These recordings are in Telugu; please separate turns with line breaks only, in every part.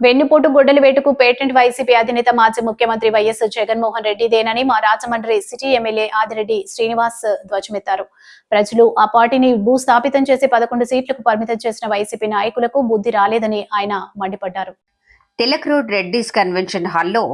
వెన్నుపోటు గొడ్డలి వేటుకు పేటెంట్ వైసీపీ అధినేత మాజీ ముఖ్యమంత్రి వైఎస్ జగన్మోహన్ రెడ్డి దేనని మా రాజమండ్రి సిటీ ఎమ్మెల్యే ఆదిరెడ్డి శ్రీనివాస్ ధ్వజమెత్తారు. ప్రజలు ఆ పార్టీని భూస్థాపితం చేసి పదకొండు సీట్లకు పరిమితం చేసిన వైసీపీ నాయకులకు బుద్ధి రాలేదని ఆయన మండిపడ్డారు.
తిలక్ రోడ్ రెడ్డిస్ కన్వెన్షన్ హాల్లో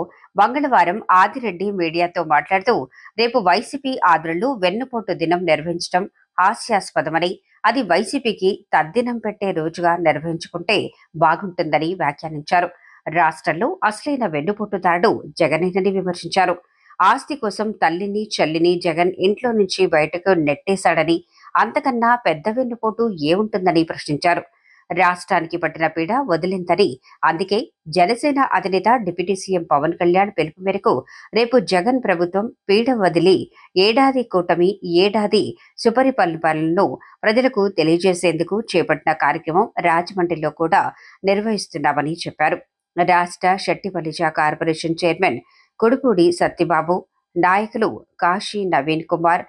మంగళవారం ఆదిరెడ్డి మీడియాతో మాట్లాడుతూ రేపు వైసీపీ ఆదరణలు వెన్నుపోటు దినం నిర్వహించడం హాస్యాస్పదమని అది వైసీపీకి తద్దినం పెట్టే రోజుగా నిర్వహించుకుంటే బాగుంటుందని వ్యాఖ్యానించారు. రాష్ట్రంలో అసలైన వెన్నుపోటుదారుడు జగనేనని విమర్శించారు. ఆస్తి కోసం తల్లిని చెల్లిని జగన్ ఇంట్లో నుంచి బయటకు నెట్టేశాడని అంతకన్నా పెద్ద వెన్నుపోటు ఏముంటుందని ప్రశ్నించారు. రాష్ట్రానికి పట్టిన పీడ వదిలిందని. అందుకే జనసేన అధినేత డిప్యూటీ సీఎం పవన్ కళ్యాణ్ పిలుపు మేరకు రేపు జగన్ ప్రభుత్వం పీడ వదిలి ఏడాది కూటమి ఏడాది సుపరిపాలనను ప్రజలకు తెలియజేసేందుకు చేపట్టిన కార్యక్రమం రాజమండ్రిలో కూడా నిర్వహిస్తున్నామని చెప్పారు. రాష్ట్ర షట్టిపల్లిజ కార్పొరేషన్ చైర్మన్ కొడుపూడి సత్యబాబు నాయకులు కాశీ నవీన్ కుమార్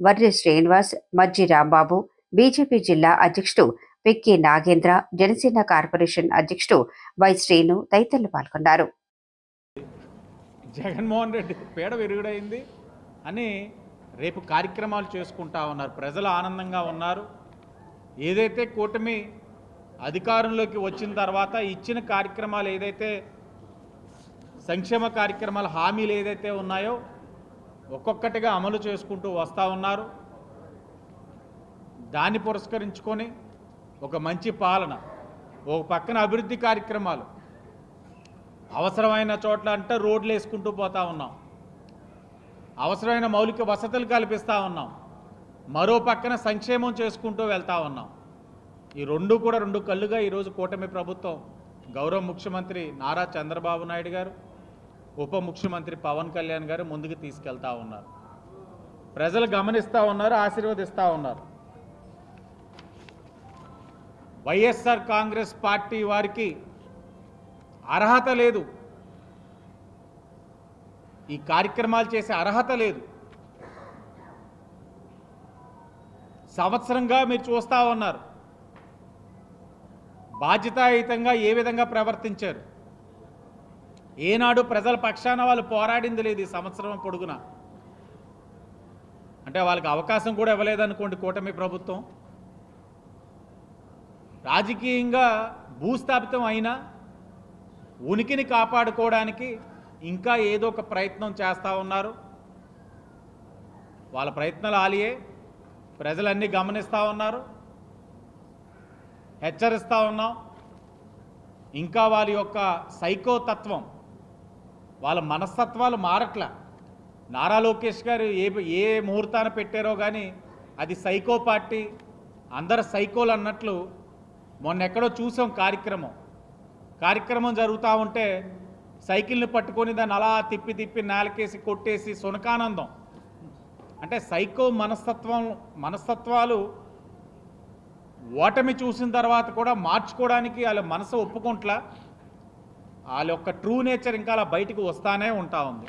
వర్రి శ్రీనివాస్ మజ్జి రాంబాబు బీజేపీ జిల్లా అధ్యక్షుడు పెక్కి నాగేంద్ర జనసేన కార్పొరేషన్ అధ్యక్షుడు వై శ్రీను తదితరులు పాల్గొన్నారు.
జగన్మోహన్ రెడ్డి పీడ విరుగుడైంది అని రేపు కార్యక్రమాలు చేసుకుంటా ఉన్నారు. ప్రజలు ఆనందంగా ఉన్నారు. ఏదైతే కూటమి అధికారంలోకి వచ్చిన తర్వాత ఇచ్చిన కార్యక్రమాలు ఏదైతే సంక్షేమ కార్యక్రమాల హామీలు ఏదైతే ఉన్నాయో ఒక్కొక్కటిగా అమలు చేసుకుంటూ వస్తూ ఉన్నారు. దాన్ని పురస్కరించుకొని ఒక మంచి పాలన ఒక పక్కన అభివృద్ధి కార్యక్రమాలు. అవసరమైన చోట్ల అంటే రోడ్లు వేసుకుంటూ పోతా ఉన్నాం. అవసరమైన మౌలిక వసతులు కల్పిస్తూ ఉన్నాం. మరో పక్కన సంక్షేమం చేసుకుంటూ వెళ్తా ఉన్నాం. ఈ రెండు కూడా రెండు కళ్ళుగా ఈరోజు కూటమి ప్రభుత్వం గౌరవ ముఖ్యమంత్రి నారా చంద్రబాబు నాయుడు గారు ఉప ముఖ్యమంత్రి పవన్ కళ్యాణ్ గారు ముందుకు తీసుకెళ్తా ఉన్నారు. ప్రజలు గమనిస్తూ ఉన్నారు ఆశీర్వదిస్తూ ఉన్నారు. వైఎస్ఆర్ కాంగ్రెస్ పార్టీ వారికి అర్హత లేదు. ఈ కార్యక్రమాలు చేసే అర్హత లేదు. సంవత్సరంగా మీరు చూస్తూ ఉన్నారు. బాధ్యతాయుతంగా ఏ విధంగా ప్రవర్తించారు? ఏనాడు ప్రజల పక్షాన వాళ్ళు పోరాడింది లేదు ఈ సంవత్సరం పొడుగున. అంటే వాళ్ళకి అవకాశం కూడా ఇవ్వలేదనుకోండి కూటమి ప్రభుత్వం. రాజకీయంగా భూస్థాపితం అయినా ఉనికిని కాపాడుకోవడానికి ఇంకా ఏదో ఒక ప్రయత్నం చేస్తూ ఉన్నారు. వాళ్ళ ప్రయత్నాలు ఆలియే ప్రజలన్నీ గమనిస్తూ ఉన్నారు. హెచ్చరిస్తూ ఉన్నాం. ఇంకా వాళ్ళ యొక్క సైకో తత్వం వాళ్ళ మనస్తత్వాలు మారట్ల. నారా లోకేష్ గారు ఏ ఏ ముహూర్తాన పెట్టారో కానీ అది సైకో పార్టీ అందరు సైకోలు అన్నట్లు మొన్న ఎక్కడో చూసాం కార్యక్రమం. కార్యక్రమం జరుగుతూ ఉంటే సైకిల్ని పట్టుకొని దాన్ని అలా తిప్పి తిప్పి నేలకేసి కొట్టేసి సునకానందం. అంటే సైకో మనస్తత్వం మనస్తత్వాలు ఓటమి చూసిన తర్వాత కూడా మార్చుకోవడానికి వాళ్ళ మనసు ఒప్పుకుంట్లా. వాళ్ళ యొక్క ట్రూ నేచర్ ఇంకా అలా బయటకు వస్తానే ఉంటా ఉంది.